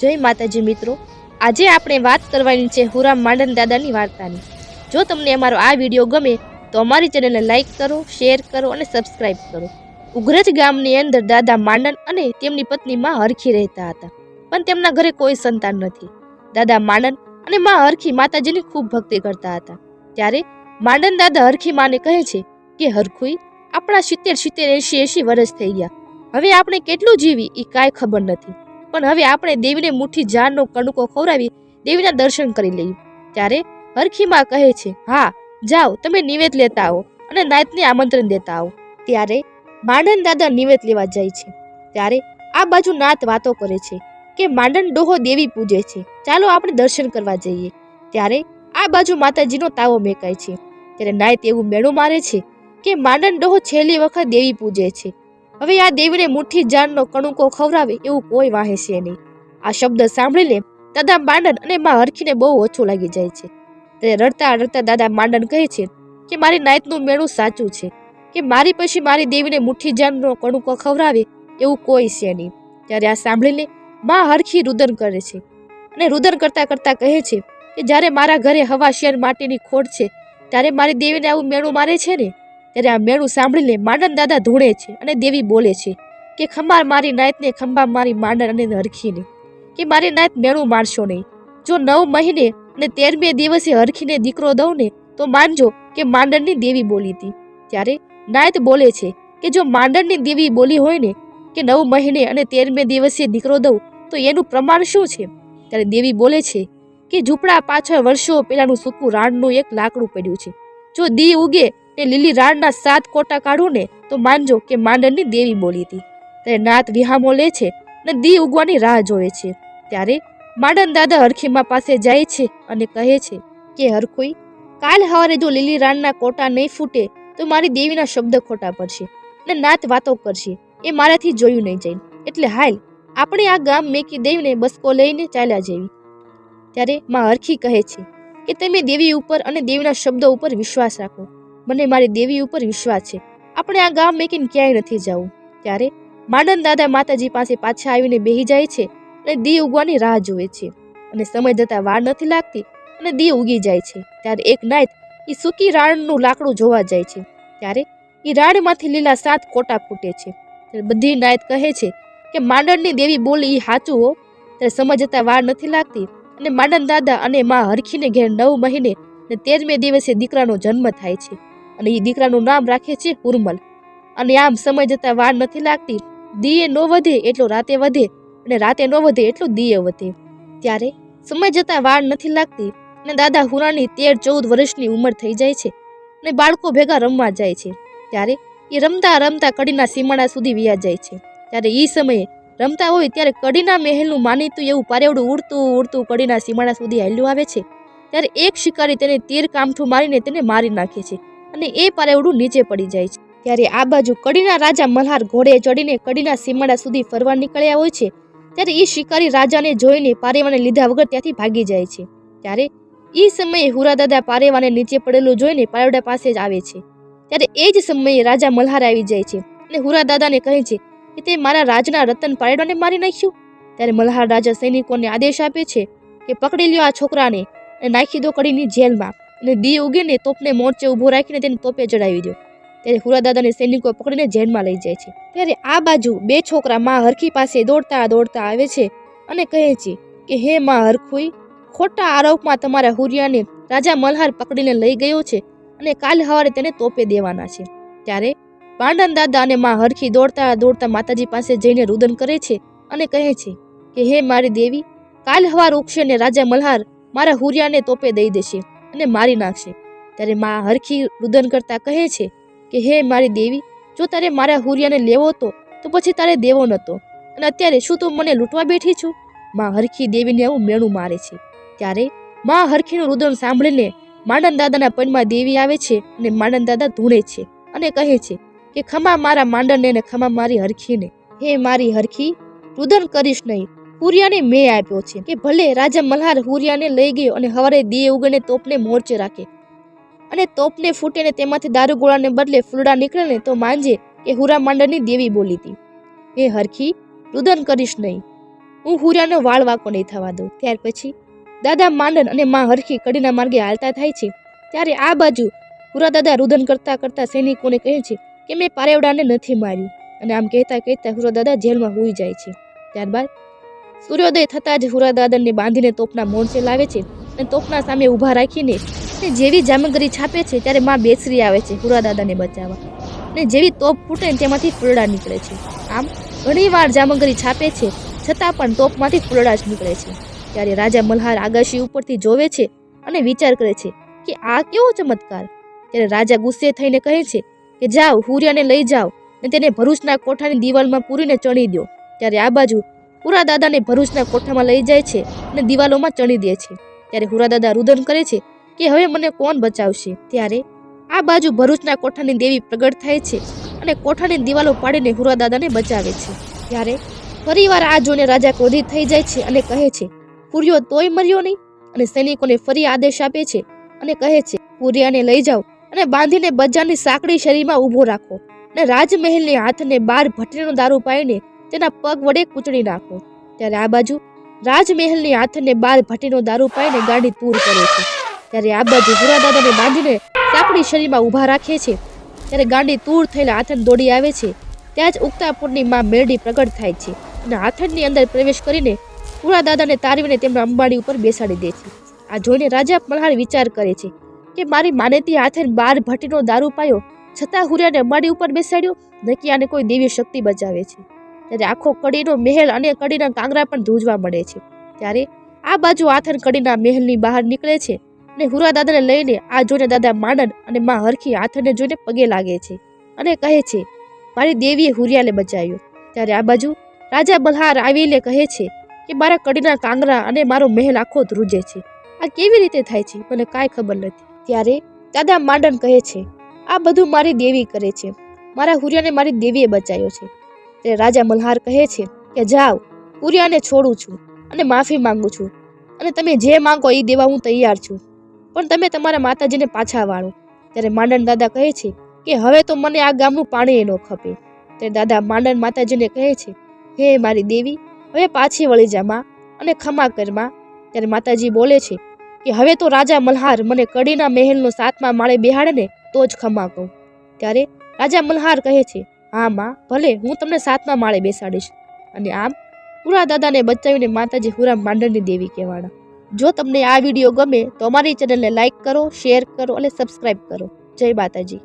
જય માતાજી મિત્રો. આજે આપણે વાત કરવાની છે હુરામ માંડન દાદાની વાર્તાની. જો તમને અમારો આ વીડિયો ગમે, તો અમારી ચેનલને લાઈક કરો, શેર કરો અને સબસ્ક્રાઈબ કરો. ઉગ્રજ ગામની અંદર દાદા માંડન અને તેમની પત્ની માં હરખી રહેતા હતા. પણ તેમના ઘરે કોઈ સંતાન નથી. દાદા માંડન અને માં હરખી માતાજીની ખૂબ ભક્તિ કરતા હતા. ત્યારે માંડન દાદા હરખી માને કહે છે કે, હરખુઈ, આપણા સિત્તેર સિત્તેર એંશી એંશી વર્ષ થઈ ગયા. હવે આપણે કેટલું જીવી એ કાંઈ ખબર નથી. પણ હવે આપણે દેવીને મુઠ્ઠી જાનનો કણુકો ખવડાવી દેવીના દર્શન કરી લઈએ. ત્યારે હરખીમાં કહે છે, હા, જાઓ, તમે નિવેદ લેતા આવો અને નાયતને આમંત્રણ દેતા આવો. ત્યારે માંડન દાદા નિવેદ લેવા જાય છે. ત્યારે આ બાજુ નાત વાતો કરે છે કે માંડન ડોહો દેવી પૂજે છે. ચાલો આપણે દર્શન કરવા જઈએ. ત્યારે આ બાજુ માતાજીનો તાવો મેકાય છે. ત્યારે નાયત એવું મેળું મારે છે કે માંડન ડોહો છેલ્લી વખત દેવી પૂજે છે. હવે આ દેવીને મુઠ્ઠી જાનનો કણુકો ખવડાવે એવું કોઈ વાહે છે નહીં. આ શબ્દ સાંભળીને દાદા માંડન અને માં હરખીને બહુ ઓછું લાગી જાય છે. ત્યારે રડતા રડતા દાદા માંડન કહે છે કે મારી નાયતનું મેળું સાચું છે, કે મારી પછી મારી દેવીને મુઠ્ઠી જાનનો કણુકો ખવડાવે એવું કોઈ છે નહીં. ત્યારે આ સાંભળીને માં હરખી રુદન કરે છે અને રુદન કરતાં કરતાં કહે છે કે જ્યારે મારા ઘરે હવા શેર માટીની ખોટ છે, ત્યારે મારી દેવીને આવું મેળું મારે છે ને? ત્યારે આ મેળું સાંભળીને માંડન દાદા ધોળે છે અને દેવી બોલે છે કે ખંભાર મારી નાયતને ખંભા મારી માંડન અને હરખીને. કે મારી નાયત મેળું મારશો નહીં. જો નવ મહિને અને તેરમે દિવસે હરખીને દીકરો દઉં ને, તો માનજો કે માંડણની દેવી બોલી હતી. ત્યારે નાયત બોલે છે કે જો માંડણની દેવી બોલી હોય ને, કે નવ મહિને અને તેરમે દિવસે દીકરો દઉં, તો એનું પ્રમાણ શું છે? ત્યારે દેવી બોલે છે કે ઝૂંપડા પાછળ વર્ષો પહેલાંનું સૂકું રાણનું એક લાકડું પડ્યું છે. જો દી ઉગે ને લીલી રાણના સાત કોટા કાઢું ને તો માનજો કે માંડણની દેવી બોલી હતી. ત્યારે નાત વિહામો લે છે ને દી ઉગવાની રાહ જોવે છે. ત્યારે માંડન દાદા હરખીમાં પાસે જાય છે અને કહે છે કે, હરખોઈ, કાલ સવારે જો લીલી રાણના કોટા નહીં ફૂટે તો મારી દેવીના શબ્દ ખોટા પડશે ને નાત વાતો કરશે. એ મારાથી જોયું નહીં જાય. એટલે હાલ આપણે આ ગામ મેકી દેવીને બસકો લઈને ચાલ્યા જેવી. ત્યારે માં હરખી કહે છે કે, તમે દેવી ઉપર અને દેવીના શબ્દો ઉપર વિશ્વાસ રાખો. મને મારી દેવી ઉપર વિશ્વાસ છે. આપણે આ ગામ મેકીને ક્યાંય નથી જવું. ત્યારે માંડન દાદા માતાજી પાસે પાછા આવીને બેહી જાય છે અને દી ઉગવાની રાહ જુએ છે. અને સમય જતાં વાર નથી લાગતી અને દી ઉગી જાય છે. ત્યારે એક નાયત એ સૂકી રાણનું લાકડું જોવા જાય છે. ત્યારે એ રાણમાંથી લીલા સાત કોટા ફૂટે છે. ત્યારે બધી નાયત કહે છે કે માંડણની દેવી બોલી એ સાચું હો. ત્યારે સમય જતાં વાર નથી લાગતી અને માંડન દાદા અને માં હરખીને ઘેર નવ મહિને ને તેરમે દિવસે દીકરાનો જન્મ થાય છે. અને એ દીકરાનું નામ રાખે છે ઉર્મલ. અને આમ સમય જતાં વાર નથી લાગતી. દીએ ન વધે એટલો રાતે વધે અને રાતે ન વધે એટલો દીએ વધે. ત્યારે સમય જતાં વાર નથી લાગતી અને દાદા હુરાની તેર ચૌદ વર્ષની ઉંમર થઈ જાય છે અને બાળકો ભેગા રમવા જાય છે. ત્યારે એ રમતા રમતા કડીના સીમાડા સુધી વ્યા જાય છે. ત્યારે એ સમયે રમતા હોય ત્યારે કડીના મહેલનું માનીતું એવું પારેવડું ઉડતું ઉડતું કડીના સીમાડા સુધી હેલ્યું આવે છે. ત્યારે એક શિકારી તેને તીર કામઠું મારીને તેને મારી નાખે છે. અને એ પારેવડું નીચે પડી જાય છે. ત્યારે આ બાજુ કડીના રાજા મલ્હાર ઘોડે ચડીને કડીના સીમાડા સુધી ફરવા નીકળ્યા હોય છે, ત્યારે એ શિકારી રાજાને જોઈને પારેવાને લીધા વગર ત્યાંથી ભાગી જાય છે. ત્યારે એ સમયે હુરાદાદા પારેવાને નીચે પડેલું જોઈને પારેવડા પાસે જ આવે છે. ત્યારે એ જ સમયે રાજા મલ્હાર આવી જાય છે અને હુરાદાદાને કહે છે કે તે મારા રાજના રતન પારેડાને મારી નાખ્યું. ત્યારે મલ્હાર રાજા સૈનિકોને આદેશ આપે છે કે પકડી લ્યો આ છોકરાને અને નાખી દો કડીની જેલમાં. અને દી ઉગીને તોપને મોરચે ઊભો રાખીને તેને તોપે ચડાવી દો ત્યારે હુરાદાદાને સૈનિકો પકડીને જેલમાં લઈ જાય છે. ત્યારે આ બાજુ બે છોકરા માં હરખી પાસે દોડતા દોડતા આવે છે અને કહે છે કે, હે માં હરખુઈ, ખોટા આરોપમાં તમારા હુરિયાને રાજા મલ્હાર પકડીને લઈ ગયો છે અને કાલ સવારે તેને તોપે દેવાના છે. ત્યારે પાંડન દાદા અને માં હરખી દોડતા દોડતા માતાજી પાસે જઈને રુદન કરે છે અને કહે છે કે, હે મારી દેવી, કાલ હવાર ઉગશે ને રાજા મલ્હાર મારા હુરિયાને તોપે દઈ દેશે. અને મારી નાખશે. ત્યારે મા હરખી રુદન કરતા કહે છે કે, હે મારી દેવી, જો તારે મારા હુરિયાને લેવો હતો, તો પછી તારે દેવો નહોતો. અને અત્યારે શું તું મને લૂંટવા બેઠી છું? મા હરખી દેવીને આવું મેણું મારે છે. ત્યારે મા હરખીનું રુદન સાંભળીને માંડન દાદાના પનમાં દેવી આવે છે અને માંડન દાદા ધૂણે છે અને કહે છે કે, ખમા મારા માંડનને ને ખમા મારી હરખીને. હે મારી હરખી, રુદન કરીશ નહીં. હુરિયાને મેં આપ્યો છે કે ભલે રાજા મલ્હાર હુરિયાને લઈ ગયો અને હવારે દીએ ઉગણે તોપને મોરચે રાખે. અને તોપને ફૂટીને તેમાંથી દારૂગોળાને બદલે ફૂલડા નીકળે ને તો માંજે કે હુરા માંડરની દેવી બોલી હતી. હે હરખી રુદન કરીશ નહીં. હું હુરિયાનો વાળ વાકો નહીં થવા દઉં. ત્યાર પછી દાદા માંડન અને માં હરખી કડીના માર્ગે હાલતા થાય છે. ત્યારે આ બાજુ હુરા દાદા રુદન કરતા કરતા સૈનિકોને કહે છે કે મેં પારેવડાને નથી માર્યું. અને આમ કહેતા કહેતા હુરા દાદા જેલમાં હોઈ જાય છે. ત્યારબાદ સૂર્યોદય થતાં જ હુરાદાદનને બાંધીને તોપના મોરચે લાવે છે અને તોપના સામે ઊભા રાખીને અને જેવી જામગરી છાપે છે ત્યારે માં બેસરી આવે છે હુરાદાદાને બચાવવા. અને જેવી તોપ ફૂટે તેમાંથી ફૂલડા નીકળે છે. આમ ઘણીવાર જામગરી છાપે છે છતાં પણ તોપમાંથી ફૂલડા જ નીકળે છે. ત્યારે રાજા મલ્હાર આગાશી ઉપરથી જોવે છે અને વિચાર કરે છે કે આ કેવો ચમત્કાર. ત્યારે રાજા ગુસ્સે થઈને કહે છે કે જાઓ, હુરિયાને લઈ જાઓ અને તેને ભરૂચના કોઠાની દિવાલમાં પૂરીને ચણી દો. ત્યારે આ બાજુ હુરા દાદાને ભરૂચના કોઠામાં લઈ જાય છે અને દિવાલોમાં ચણી દે છે. ત્યારે હુરાદાદા રુદન કરે છે કે હવે મને કોણ બચાવશે? ત્યારે આ બાજુ ભરૂચના કોઠાની દેવી પ્રગટ થાય છે અને કોઠાની દિવાલો પાડીને હુરાદાદાને બચાવે છે. ત્યારે ફરીવાર આ જોઈને રાજા ક્રોધિત થઈ જાય છે અને કહે છે પુર્યો તોય મર્યો નહીં? અને સૈનિકોને ફરી આદેશ આપે છે અને કહે છે પૂર્યાને લઈ જાઓ અને બાંધીને બજારની સાંકડી શરીરમાં ઊભો રાખો. અને રાજમહેલની હાથને બાર ભટ્ટીનો દારૂ પાઈને તેના પગ વડે કૂચડી નાખો. ત્યારે આ બાજુ રાજમહેલની હાથને બાર ભટ્ટીનો દારૂ પાઈને ગાડી તૂર કરે છે. ત્યારે આ બાજુ હુરાદાદાને બાંધીને સાંકડી શરીરમાં ઊભા રાખે છે. ત્યારે ગાંડી તૂર થઈને આથન દોડી આવે છે. ત્યાં જ ઉગતાપુરની માં મેરડી પ્રગટ થાય છે અને હાથનની અંદર પ્રવેશ કરીને હુરા દાદાને તારવીને તેમના અંબાડી ઉપર બેસાડી દે છે. આ જોઈને રાજા પલહાર વિચાર કરે છે કે મારી માનેતી હાથે બાર ભટ્ટીનો દારૂ પાયો છતાં હુરિયાને અંબાડી ઉપર બેસાડ્યો નકી આને કોઈ દેવી શક્તિ બચાવે છે. ત્યારે આખો કડીનો મહેલ અને કડીના કાંગરા પણ ધ્રુજવા મળે છે. ત્યારે આ બાજુ આથન કડીના મહેલની બહાર નીકળે છે અને હુરા દાદાને લઈને આ જોઈને દાદા માંડન અને માં હરખી આથરને જોઈને પગે લાગે છે અને કહે છે, મારી દેવીએ હુરિયાને બચાવ્યો. ત્યારે આ બાજુ રાજા બલહાર આવીને કહે છે કે, મારા કડીના કાંગરા અને મારો મહેલ આખો ધ્રુજે છે. આ કેવી રીતે થાય છે? મને કાંઈ ખબર નથી. ત્યારે દાદા માંડન કહે છે, આ બધું મારી દેવી કરે છે. મારા હુરિયાને મારી દેવીએ બચાવ્યો છે. ત્યારે રાજા મલ્હાર કહે છે કે જાઓ કુરિયાને છોડું છું અને માફી માંગુ છું. અને તમે જે માંગો એ દેવા હું તૈયાર છું. પણ તમે તમારા માતાજીને પાછા વાળો. ત્યારે માંડન દાદા કહે છે કે હવે તો મને આ ગામનું પાણી ન ખપે. ત્યારે દાદા માંડન માતાજીને કહે છે, હે મારી દેવી, હવે પાછી વળી જા માં અને ખમા કરમાં. ત્યારે માતાજી બોલે છે કે હવે તો રાજા મલ્હાર મને કડીના મહેલનો સાતમા માળે બેહાડે ને તો જ ખમા કહું. ત્યારે રાજા મલ્હાર કહે છે હા માં ભલે, હું તમને સાતમા માળે બેસાડીશ. અને આમ, હુરા દાદાને બચાવીને માતાજી હુરા માંડણની દેવી કહેવાના. જો તમને આ વીડિયો ગમે, તો અમારી ચેનલને લાઈક કરો, શેર કરો અને સબસ્ક્રાઈબ કરો. જય માતાજી.